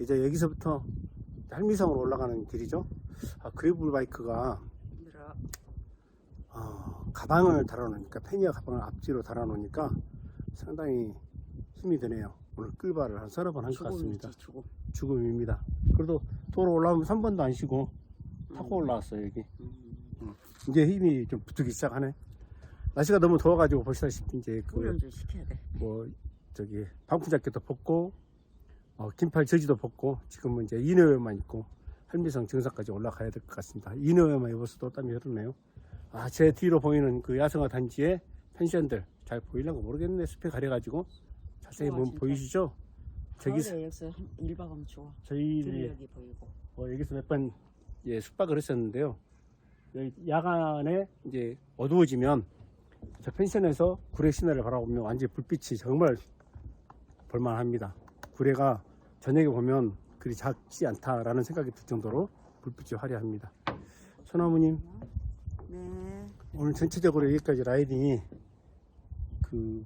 이제 여기서부터 할미성으로 올라가는 길이죠. 아, 그래블 바이크가. 어, 가방을 달아놓으니까 페니어 가방을 앞뒤로 달아놓으니까 상당히 힘이 드네요. 오늘 끌바를 한 서너 번 한 것 같습니다. 죽음. 죽음입니다. 그래도 도로 올라오면 3번도 안 쉬고 타고 음. 올라왔어요 여기. 음. 이제 힘이 좀 붙기 시작하네. 날씨가 너무 더워가지고 보시다시피 이제 그 훈련 좀 시켜야 돼. 뭐 저기 방풍 자켓도 벗고 어, 긴팔 저지도 벗고 지금은 이제 이너웨어만 입고 할미성 정상까지 올라가야 될 것 같습니다. 이너웨어만 입어서도 땀이 흐르네요. 아, 제 뒤로 보이는 그 야생화 단지의 펜션들 잘 보이려고 모르겠네. 숲에 가려가지고 자세히 좋아, 보면 진짜. 보이시죠? 저기 여기서 한 1박 하면 좋아. 저희들이 여기 보이고. 어, 여기서 몇 번 예, 숙박을 했었는데요. 야간에 이제 어두워지면 저 펜션에서 구례 시내를 바라보면 완전 불빛이 정말 볼만합니다. 구례가 저녁에 보면 그리 작지 않다라는 생각이 들 정도로 불빛이 화려합니다. 소나무님 네. 오늘 전체적으로 여기까지 라이딩이 그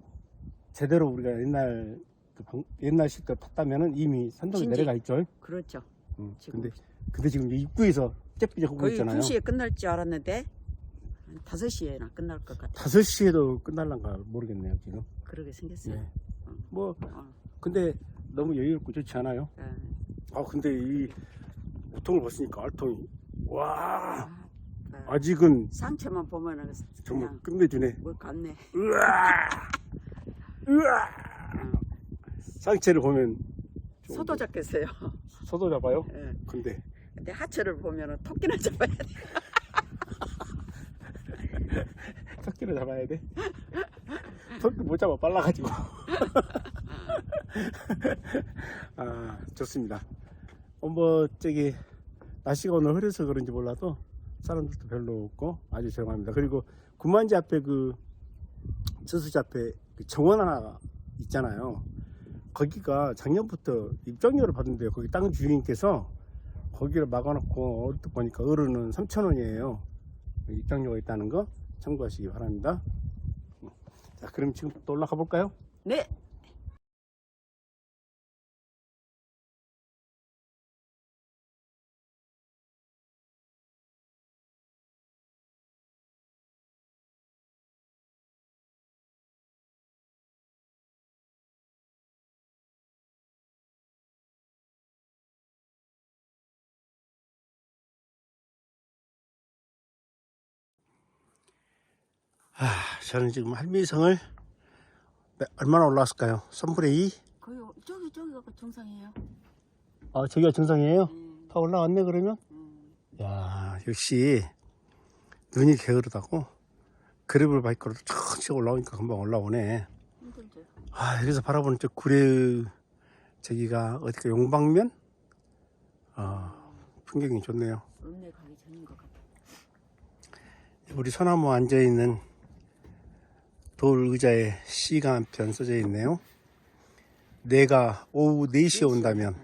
제대로 우리가 옛날 그 방- 옛날식 때 탔다면은 이미 산동이 진지. 내려가 있죠. 그렇죠. 음, 지금 근데 근데 지금 이 입구에서 째삐져 오고 거의 있잖아요. 2시에 끝날 줄 알았는데 한 5시에나 끝날 것 같아. 5시에도 끝날란가 모르겠네요, 지금. 그러게 생겼어요. 네. 어. 뭐, 어. 근데 너무 여유롭고 좋지 않아요? 예. 아, 근데 이 우통을 벗으니까 알통이, 와, 아, 그 아직은 상체만 보면은 정말 그냥 끝내주네. 뭐 같네. 으아! 으아! 어. 상체를 보면 좀 소도 잡겠어요. 서도 잡아요? 예. 근데 근데 하체를 보면은 토끼나 잡아야 돼. 토끼를 잡아야 돼? 토끼 못 잡아, 빨라가지고. 아, 좋습니다. 어, 뭐, 저기, 날씨가 오늘 흐려서 그런지 몰라도 사람들도 별로 없고 아주 조용합니다. 그리고 구만지 앞에 그, 저수지 앞에 그 정원 하나 있잖아요. 거기가 작년부터 입장료를 받은대요. 거기 땅 주인께서 거기를 막아놓고 얼핏 보니까 어른은 3,000원이에요. 입장료가 있다는 거 참고하시기 바랍니다. 자, 그럼 지금 또 올라가 볼까요? 네. 아, 저는 지금 할미성을 몇- 얼마나 올라왔을까요? 3분의 2? 거기 저기 저기가 그 정상이에요. 아, 저기가 정상이에요? 음, 다 올라왔네, 그러면? 음. 야, 역시 눈이 게으르다고 그래블 바이크로 천천히 올라오니까 금방 올라오네. 힘들죠. 아, 여기서 바라보는 저 구례 저기가 어디가 용방면? 아, 풍경이 좋네요. 읍내 가기 전인 것 같아. 우리 소나무 앉아 있는 돌 의자에 시가 한 편 써져 있네요. 내가 오후 4시에 온다면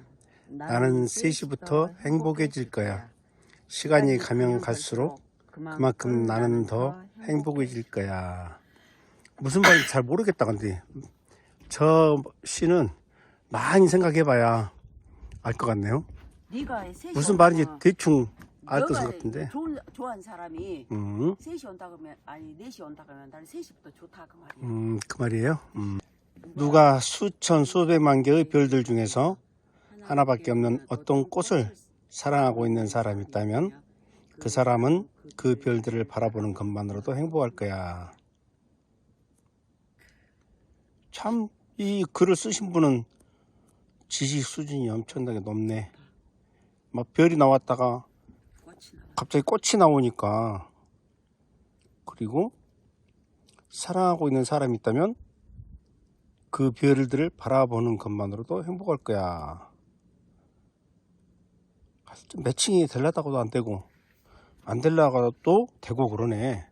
나는 3시부터 행복해질 거야. 시간이 가면 갈수록 그만큼 나는 더 행복해질 거야. 무슨 말인지 잘 모르겠다, 근데. 저 시는 많이 생각해봐야 알 것 같네요. 무슨 말인지 대충 알 너가 것 같은데. 좋은, 좋아하는 사람이 음, 3시 온다 그러면 아니 4시 온다 그러면 나는 3시부터 좋다 그 말이야. 음, 그 말이에요. 음. 누가 수천, 수백만 개의 별들 중에서 하나밖에 없는 어떤 꽃을 사랑하고 있는 사람이 있다면 그 사람은 그 별들을 바라보는 것만으로도 행복할 거야. 참, 이 글을 쓰신 분은 지식 수준이 엄청나게 높네. 막 별이 나왔다가. 갑자기 꽃이 나오니까 그리고 사랑하고 있는 사람이 있다면 그 별들을 바라보는 것만으로도 행복할 거야. 좀 매칭이 되려다가도 안 되고 안 되려다가도 되고 그러네.